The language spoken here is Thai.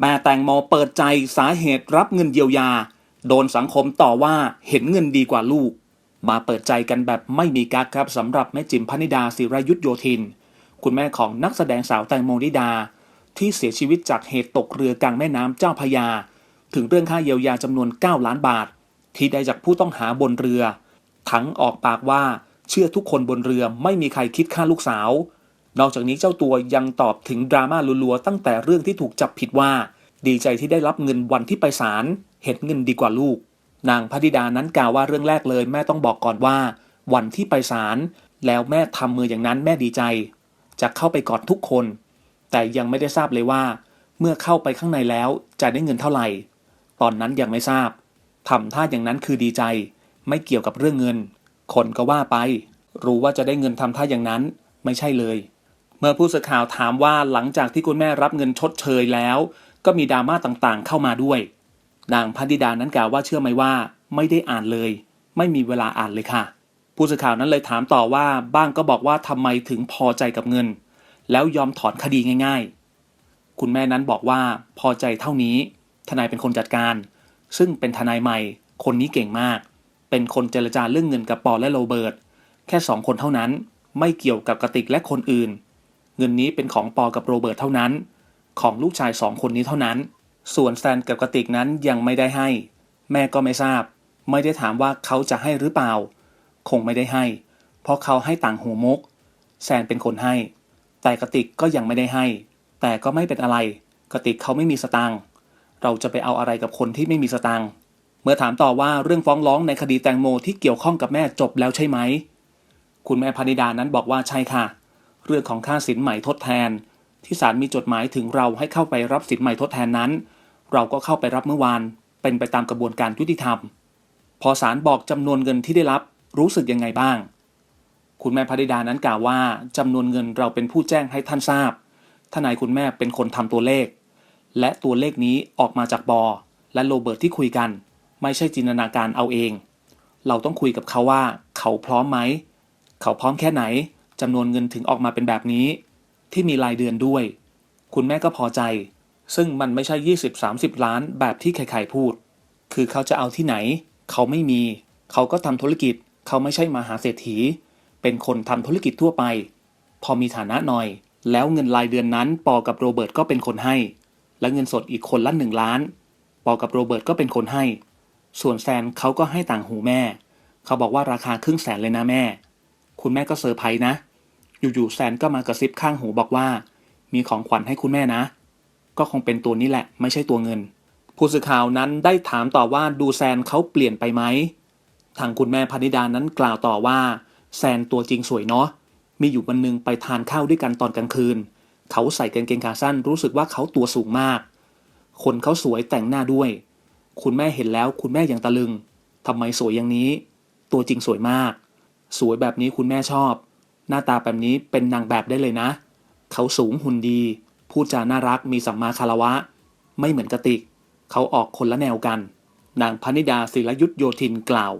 แม่แตงโมเปิดใจสาเหตุรับเงินเยียวยา โดนสังคมต่อว่าเห็นเงินดีกว่าลูก มาเปิดใจกันแบบไม่มีกักครับสำหรับแม่จิมพนิดาศิรายุทธโยธิน คุณแม่ของนักแสดงสาวแตงโมนิดา ที่เสียชีวิตจากเหตุตกเรือกลางแม่น้ำเจ้าพยา ถึงเรื่องค่าเยียวยาจำนวน 9 ล้านบาท ที่ได้จากผู้ต้องหาบนเรือ ทั้งออกปากว่าเชื่อทุกคนบนเรือไม่มีใครคิดฆ่าลูกสาว นอกจากนี้เจ้าตัวยังตอบถึงดราม่าลัวๆตั้งแต่เรื่องที่ถูกจับผิดว่า ดีใจที่ได้รับเงินวันที่ไปศาลเห็นเงินดีกว่าลูก นางพธิดานั้นกล่าวว่าเรื่องแรกเลยแม่ต้องบอกก่อนว่า วันที่ไปศาลแล้วแม่ทำมืออย่างนั้นแม่ดีใจ จะเข้าไปกอดทุกคน แต่ยังไม่ได้ทราบเลยว่า เมื่อเข้าไปข้างในแล้วจะได้เงินเท่าไหร่ ตอนนั้นยังไม่ทราบทำท่าอย่างนั้นคือดีใจ ไม่เกี่ยวกับเรื่องเงิน คนก็ว่าไป รู้ว่าจะได้เงินทำท่าอย่างนั้น ไม่ใช่เลย เมื่อผู้สื่อข่าวถามว่าหลังจากที่คุณแม่รับเงินชดเชยแล้ว ก็มีดราม่าต่างๆ เข้ามาด้วย นางพันธิดานั้นกล่าวว่าเชื่อไหมว่า ไม่ได้อ่านเลย ไม่มีเวลาอ่านเลยค่ะ ผู้สื่อข่าวนั้นเลยถามต่อว่าบ้างก็บอกว่าทำไมถึงพอใจกับเงิน แล้วยอมถอนคดีง่าย ๆ คุณแม่นั้นบอกว่าพอใจเท่านี้ ทนายเป็นคนจัดการ ซึ่งเป็นทนายใหม่ คนนี้เก่งมาก เป็นคนเจรจาเรื่องเงินกับปอและโรเบิร์ตแค่สองคนเท่านั้น ไม่เกี่ยวกับกระติกและคนอื่น เงินนี้เป็นของปอกับโรเบิร์ตเท่านั้น ของลูกชายสองคนนี้เท่านั้น ส่วนแซนกับกระติกนั้นยังไม่ได้ให้ แม่ก็ไม่ทราบ ไม่ได้ถามว่าเขาจะให้หรือเปล่า คงไม่ได้ให้ เพราะเขาให้ต่างหูมก แซนเป็นคนให้ แต่กระติกก็ยังไม่ได้ให้ แต่ก็ไม่เป็นอะไร กระติกเขาไม่มีสตางค์เราจะไปเอาอะไรกับคนที่ไม่มีสตางค์เมื่อถามต่อว่าเรื่องฟ้องร้องในคดีแตงโมที่เกี่ยวข้องกับแม่จบแล้วใช่ไหม คุณแม่พนิดานั้นบอกว่าใช่ค่ะ เรื่องของค่าสินใหม่ทดแทน ที่ศาลมีจดหมายถึงเราให้เข้าไปรับสินใหม่ทดแทนนั้น เราก็เข้าไปรับเมื่อวาน เป็นไปตามกระบวนการยุติธรรม พอศาลบอกจำนวนเงินที่ได้รับรู้สึกยังไงบ้าง คุณแม่พนิดานั้นกล่าวว่าจำนวนเงินเราเป็นผู้แจ้งให้ท่านทราบทนายคุณแม่เป็นคนทำตัวเลข และตัวเลขนี้ออกมาจากบอและโรเบิร์ตที่คุยกัน ไม่ใช่จินตนาการเอาเอง เราต้องคุยกับเขาว่า เขาพร้อมไหม เขาพร้อมแค่ไหน จำนวนเงินถึงออกมาเป็นแบบนี้ ที่มีรายเดือนด้วย คุณแม่ก็พอใจ ซึ่งมันไม่ใช่ 20-30 ล้านแบบที่ใครๆพูด คือเขาจะเอาที่ไหน เขาไม่มี เขาก็ทำธุรกิจ เขาไม่ใช่มหาเศรษฐี เป็นคนทำธุรกิจทั่วไป พอมีฐานะหน่อย แล้วเงินรายเดือนนั้น ปอกับโรเบิร์ตก็เป็นคนให้ และเงินสดอีกคนละหนึ่งล้าน ปอกับโรเบิร์ตก็เป็นคนให้ ส่วนแซนเขาก็ให้ต่างหูแม่ เขาบอกว่าราคาครึ่งแสนเลยนะแม่ คุณแม่ก็เซอร์ไพรส์นะ อยู่ๆแซนก็มากระซิบข้างหูบอกว่า มีของขวัญให้คุณแม่นะ ก็คงเป็นตัวนี้แหละ ไม่ใช่ตัวเงิน ผู้สื่อข่าวนั้นได้ถามต่อว่าดูแซนเขาเปลี่ยนไปไหมทางคุณแม่พนิดานั้นกล่าวต่อว่า แซนตัวจริงสวยเนาะมีอยู่วันหนึ่งไปทานข้าวด้วยกันตอนกลางคืน เขาใส่กางเกงขาสั้นรู้สึกว่าเขาตัวสูงมาก คนเขาสวยแต่งหน้าด้วย คุณแม่เห็นแล้วคุณแม่ยังตะลึงทำไมสวยอย่างนี้ ตัวจริงสวยมาก สวยแบบนี้คุณแม่ชอบ หน้าตาแบบนี้เป็นนางแบบได้เลยนะ เขาสูงหุ่นดี พูดจาน่ารักมีสัมมาคารวะ ไม่เหมือนกะติก เขาออกคนละแนวกัน นางพนิดาศิรยุทธโยธินกล่าว